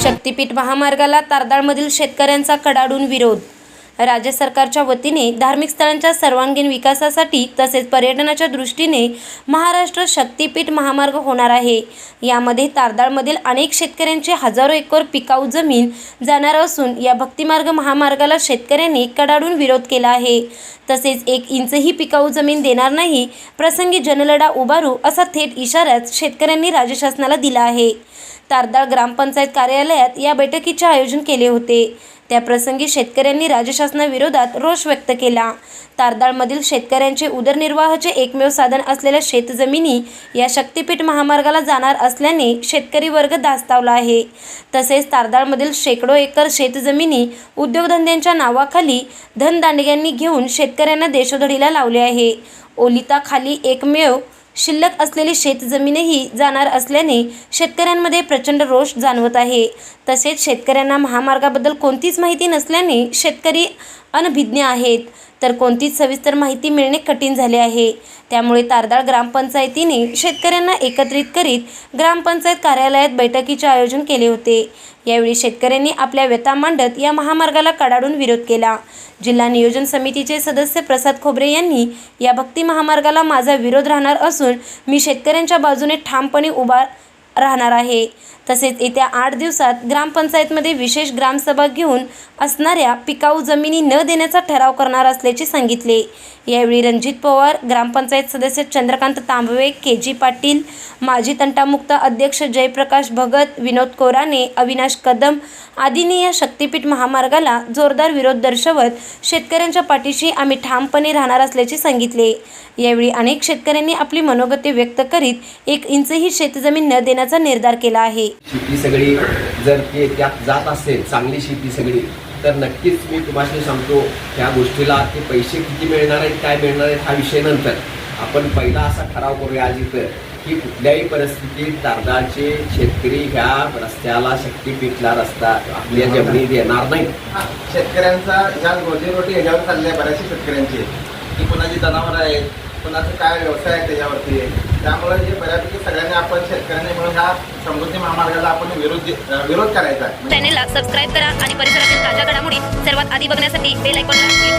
शक्तीपीठ महामार्गाला तारदाळमधील शेतकऱ्यांचा कडाडून विरोध राज्य सरकारच्या वतीने धार्मिक स्थळांच्या सर्वांगीण विकासासाठी तसेच पर्यटनाच्या दृष्टीने महाराष्ट्र शक्तीपीठ महामार्ग होणार आहे. यामध्ये तारदाळमधील अनेक शेतकऱ्यांची हजारो एकर पिकाऊ जमीन जाणार असून या भक्तिमार्ग महामार्गाला शेतकऱ्यांनी कडाडून विरोध केला आहे. तसेच एक इंचही पिकाऊ जमीन देणार नाही प्रसंगी जनलढा उभारू असा थेट इशाराच शेतकऱ्यांनी राज्य शासनाला दिला आहे. तारदाळ ग्रामपंचायत कार्यालयात या बैठकीचे आयोजन केले होते. त्याप्रसंगी शेतकऱ्यांनी राज्य शासनाविरोधात रोष व्यक्त केला. तारदाळमधील शेतकऱ्यांचे उदरनिर्वाहाचे एकमेव साधन असलेल्या शेतजमिनी या शक्तीपीठ महामार्गाला जाणार असल्याने शेतकरी वर्ग धास्तावला आहे. तसेच तारदाळमधील शेकडो एकर शेतजमिनी उद्योगधंद्यांच्या नावाखाली धनदांडग्यांनी घेऊन शेतकऱ्यांना देशोधडीला लावले आहे. ओलिताखाली एकमेव शिल्लक असलेली शेतजमीनही जाणार असल्याने शेतकऱ्यांमध्ये प्रचंड रोष जाणवत आहे. तसेच शेतकऱ्यांना महामार्गाबद्दल कोणतीच माहिती नसल्याने शेतकरी अनभिज्ञ आहेत. तर कोणतीच सविस्तर माहिती मिळणे कठीण झाले आहे. त्यामुळे तारदाळ ग्रामपंचायतीने शेतकऱ्यांना एकत्रित करीत ग्रामपंचायत कार्यालयात बैठकीचे आयोजन केले होते. यावेळी शेतकऱ्यांनी आपल्या व्यथा मांडत या महामार्गाला कडाडून विरोध केला. जिल्हा नियोजन समितीचे सदस्य प्रसाद खोबरे यांनी या भक्ती महामार्गाला माझा विरोध राहणार असून मी शेतकऱ्यांच्या बाजूने ठामपणे उभा राहणार आहे. तसेच येत्या आठ दिवसात ग्रामपंचायतमध्ये विशेष ग्रामसभा घेऊन असणाऱ्या पिकाऊ जमिनी न देण्याचा ठराव करणार असल्याचे सांगितले. यावेळी रणजित पवार ग्रामपंचायत सदस्य चंद्रकांत तांबवे के जी पाटील माजी तंटामुक्त अध्यक्ष जयप्रकाश भगत विनोद कोराने अविनाश कदम आदींनी या शक्तीपीठ महामार्गाला जोरदार विरोध दर्शवत शेतकऱ्यांच्या पाठीशी आम्ही ठामपणे राहणार असल्याचे सांगितले. यावेळी अनेक शेतकऱ्यांनी आपली मनोगते व्यक्त करीत एक इंचही शेतजमीन न देण्याचा निर्धार केला आहे. शेती सगळी जर ते त्यात जात असेल चांगली शेती सगळी तर नक्कीच मी तुम्हाला सांगतो त्या गोष्टीला ते पैसे किती मिळणार आहेत काय मिळणार आहेत हा विषय नंतर. आपण पहिला असा ठराव करूया आज इथं की कुठल्याही परिस्थितीत तारदाळचे शेतकरी ह्या रस्त्याला शक्तीपीठला रस्ता आपल्या जमिनी देणार नाही. शेतकऱ्यांचा ज्या रोजीरोटी ह्याच्यावर चालली आहे बऱ्याचशा शेतकऱ्यांची की कुणाची जनावरं आहेत कुणाचं काय व्यवसाय आहे त्याच्यावरती त्यामुळे जे बऱ्यापैकी सगळ्यांनी आपण शेतकऱ्यांनी म्हणून ह्या समृद्धी महामार्गाला आपण विरोध विरोध करायचा आहे. चॅनेलला सबस्क्राईब करा आणि परिसरातील ताज्या घडामोडी सर्वात आधी बघण्यासाठी बेल आयकॉनला